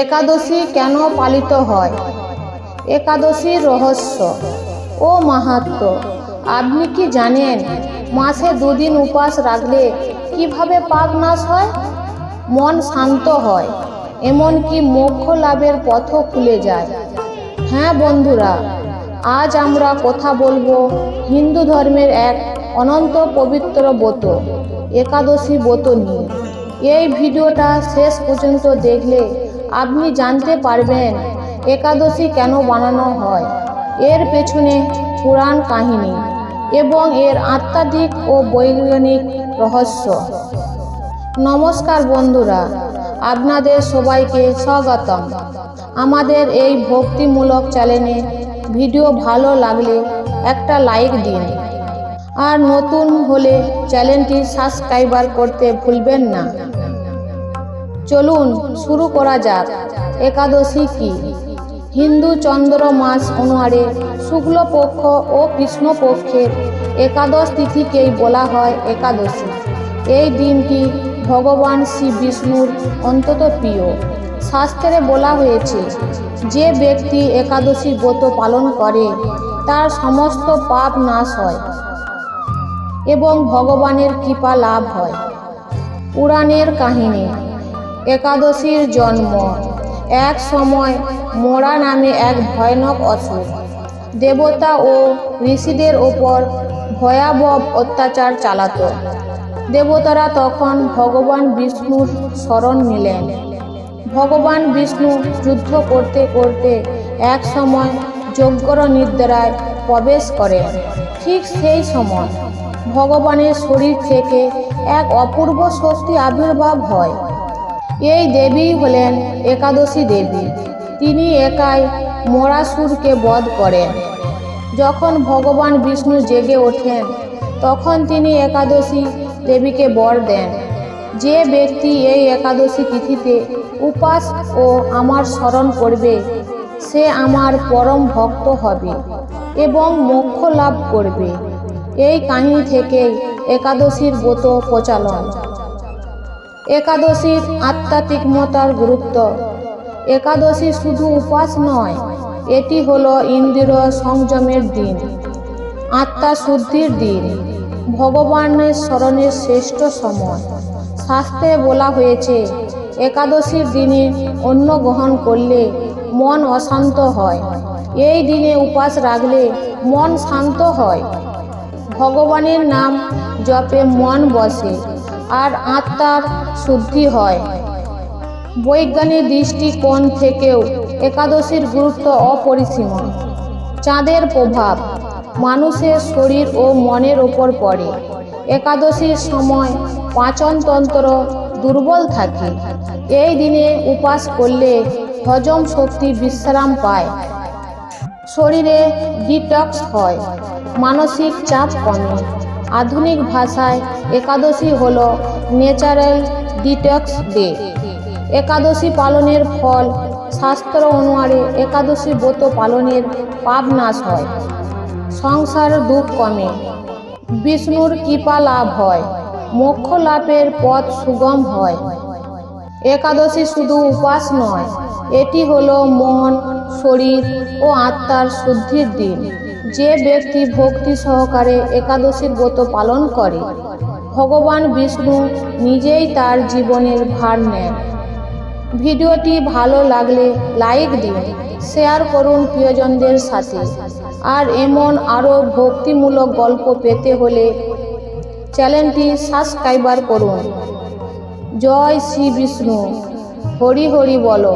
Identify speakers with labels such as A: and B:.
A: একাদশী কেন পালিত হয়? একাদশীর রহস্য ও মাহাত্ম্য আপনি কি জানেন মাসে দুদিন উপাস রাখলে কীভাবে পাপ নাশ হয়? মন শান্ত হয়, এমনকি মোক্ষ লাভের পথও খুলে যায়। হ্যাঁ বন্ধুরা, আজ আমরা কথা বলব হিন্দু ধর্মের এক অনন্ত পবিত্র ব্রত, একাদশী ব্রত নিয়ে। এই ভিডিওটা শেষ পর্যন্ত দেখলে আপনি জানতে পারবেন একাদশী কেন বানানো হয়। এর পেছনে পুরাণ কাহিনী এবং এর আত্মাধিক ও বৈজ্ঞানিক রহস্য। নমস্কার বন্ধুরা, আপনাদের সবাইকে স্বাগতম। আমাদের এই ভক্তিমূলক চ্যানেলে ভিডিও ভালো লাগলে একটা লাইক দিন। আর নতুন হলে চ্যানেলটি সাবস্ক্রাইবার করতে ভুলবেন না। চলুন শুরু করা যাক। একাদশী কি? হিন্দু চন্দ্র মাস অনুসারে শুক্লপক্ষ ও কৃষ্ণপক্ষের একাদশ তিথিকেই বলা হয় একাদশী। এই দিনটি ভগবান শ্রী বিষ্ণুর অন্তত প্রিয়। শাস্ত্রে বলা হয়েছে, যে ব্যক্তি একাদশী ব্রত পালন করে, তার সমস্ত পাপ নাশ হয় এবং ভগবানের কৃপা লাভ হয়। পুরাণের কাহিনী একাদশীর জন্ম। এক সময় মোরা নামে এক ভয়ানক অসুর দেবতা ও ঋষিদের ওপর ভয়াবহ অত্যাচার চালাতো। দেবতারা তখন ভগবান বিষ্ণুর শরণ নিলেন। ভগবান বিষ্ণু যুদ্ধ করতে করতে এক সময় যজ্ঞর নিদ্রায় প্রবেশ করেন। ঠিক সেই সময় ভগবানের শরীর থেকে এক অপূর্ব শক্তি আবির্ভাব হয়। এই দেবী হলেন একাদশী দেবী। তিনি একাই মরাসুরকে বধ করেন। যখন ভগবান বিষ্ণু জেগে ওঠেন, তখন তিনি একাদশী দেবীকে বর দেন। যে ব্যক্তি এই একাদশী তিথিতে উপাস ও আমার স্মরণ করবে, সে আমার পরম ভক্ত হবে এবং মোক্ষ লাভ করবে। এই কাহিনী থেকেই একাদশীর ব্রত প্রচলন। একাদশীর আধ্যাত্মিকতার গুরুত্ব। একাদশী শুধু উপাস নয়, এটি হলো ইন্দ্রিয় সংযমের দিন, আত্মা শুদ্ধির দিন, ভগবানের স্মরণের শ্রেষ্ঠ সময়। শাস্ত্রে বলা হয়েছে, একাদশীর দিনে অন্ন গ্রহণ করলে মন অশান্ত হয়, এই দিনে উপাস রাখলে মন শান্ত হয়। ভগবানের নাম জপে মন বসে। আর আত্মার শুদ্ধি হয়। বৈজ্ঞানিক দৃষ্টিকোণ থেকেও একাদশীর গুরুত্ব অপরিসীম। চাঁদের প্রভাব মানুষের শরীর ও মনের ওপর পড়ে। একাদশীর সময় পাচনতন্ত্র দুর্বল থাকে। এই দিনে উপাস করলে হজম শক্তি বিশ্রাম পায়। শরীরে ডিটক্স হয়। মানসিক চাপ কমে। আধুনিক ভাষায় একাদশী হল ন্যাচারাল ডিটক্স ডে। একাদশী পালনের ফল শাস্ত্র অনুসারে একাদশী ব্রত পালনের পাপ নাশ হয়। সংসার দুঃখ কমে। বিষ্ণুর কৃপা লাভ হয়। মোক্ষ লাভের পথ সুগম হয়। একাদশী শুধু উপাস নয়, এটি হলো মন, শরীর ও আত্মার শুদ্ধির দিন। যে ব্যক্তি ভক্তি সহকারে একাদশীর ব্রত পালন করে, ভগবান বিষ্ণু নিজেই তার জীবনের ভার নেন। ভিডিওটি ভালো লাগলে লাইক দিন, শেয়ার করুন প্রিয়জনদের সাথে। আর এমন আরও ভক্তিমূলক গল্প পেতে হলে চ্যানেলটি সাবস্ক্রাইবার করুন। জয় শ্রী বিষ্ণু। হরি হরি বলো।